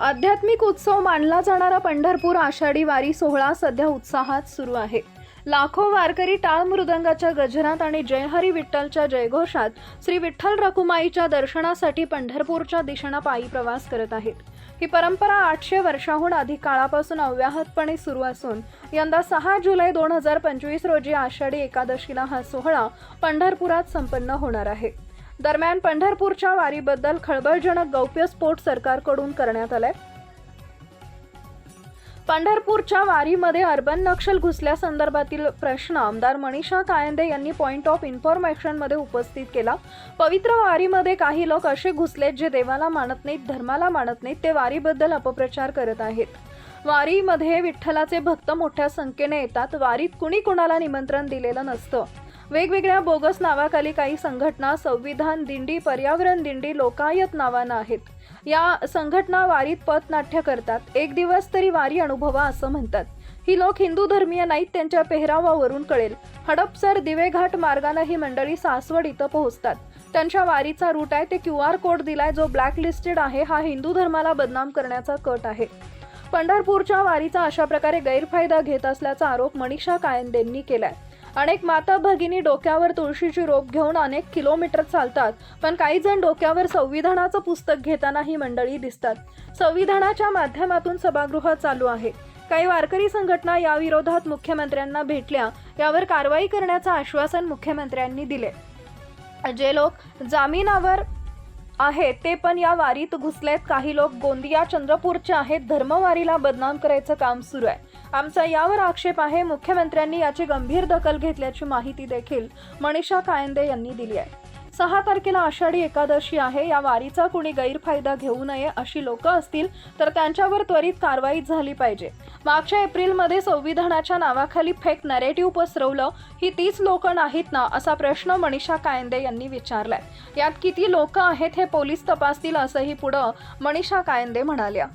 आध्यात्मिक उत्सव मानला जाणारा पंढरपूर आषाढी वारी सोहळा सध्या उत्साहात सुरू आहे. लाखो वारकरी टाळ मृदंगाच्या गजरात आणि जयहरी विठ्ठलच्या जयघोषात श्री विठ्ठल रखुमाईच्या दर्शनासाठी पंढरपूरच्या दिशेनं पायी प्रवास करत आहेत. ही परंपरा आठशे वर्षाहून अधिक काळापासून अव्याहतपणे सुरू असून यंदा सहा जुलै दोन हजार पंचवीस रोजी आषाढी एकादशीला हा सोहळा पंढरपुरात संपन्न होणार आहे. दरम्यान पंढरपूरच्या वारीबद्दल खळबळजनक गौप्यस्फोट सरकारकडून करण्यात आलाय. पंढरपूरच्या वारीमध्ये अर्बन नक्षल घुसल्यासंदर्भातील प्रश्न आमदार मनीषा कायंदे यांनी पॉईंट ऑफ इन्फॉर्मेशनमध्ये उपस्थित केला. पवित्र वारीमध्ये काही लोक असे घुसलेत जे देवाला मानत नाहीत धर्माला मानत नाहीत ते वारीबद्दल अपप्रचार करत आहेत. वारीमध्ये विठ्ठलाचे भक्त मोठ्या संख्येने येतात वारीत कुणी कुणाला निमंत्रण दिलेलं नसतं. वेगवेगळ्या बोगस नावाखाली काही संघटना संविधान दिंडी पर्यावरण दिंडी लोकायत नावानं आहेत. या संघटना वारीत पथनाट्य करतात. एक दिवस तरी वारी अनुभवा असं म्हणतात. ही लोक हिंदू धर्मीय नाहीत त्यांच्या पेहरावावरून कळेल. हडपसर दिवेघाट मार्गानं ही मंडळी सासवड इथं पोहोचतात. त्यांच्या वारीचा रूट आहे ते क्यू आर कोड दिलाय जो ब्लॅक लिस्टेड आहे हा हिंदू धर्माला बदनाम करण्याचा कट आहे. पंढरपूरच्या वारीचा अशा प्रकारे गैरफायदा घेत असल्याचा आरोप मनीषा कायंदेंनी केलाय. अनेक माता भगिनी डोक्यावर तुळशीची रोप घेऊन अनेक किलोमीटर चालतात पण काही जण डोक्यावर संविधानाचं पुस्तक घेताना ही मंडळी दिसतात. संविधानाच्या माध्यमातून सभागृह चालू आहे. काही वारकरी संघटना याविरोधात मुख्यमंत्र्यांना भेटल्या यावर कारवाई करण्याचं आश्वासन मुख्यमंत्र्यांनी दिले. जे लोक जामिनावर आहे. ते पण या वारीत घुसलेत. काही लोक गोंदिया चंद्रपूरचे आहेत. धर्मवारीला बदनाम करायचं काम सुरू आहे. आमचा यावर आक्षेप आहे. मुख्यमंत्र्यांनी याची गंभीर दखल घेतल्याची माहिती देखील मनीषा कायंदे यांनी दिली आहे. सहा तारखेला आषाढी एकादशी आहे. या वारीचा कुणी गैरफायदा घेऊ नये अशी लोक असतील तर त्यांच्यावर त्वरित कारवाई झाली पाहिजे. मागच्या एप्रिलमध्ये संविधानाच्या नावाखाली फेक नॅरेटिव्ह पसरवलं. ही तीच लोक नाहीत ना असा प्रश्न मनीषा कायंदे यांनी विचारलाय. यात किती लोक आहेत हे पोलीस तपासतील असंही पुढं मनीषा कायंदे म्हणाल्या.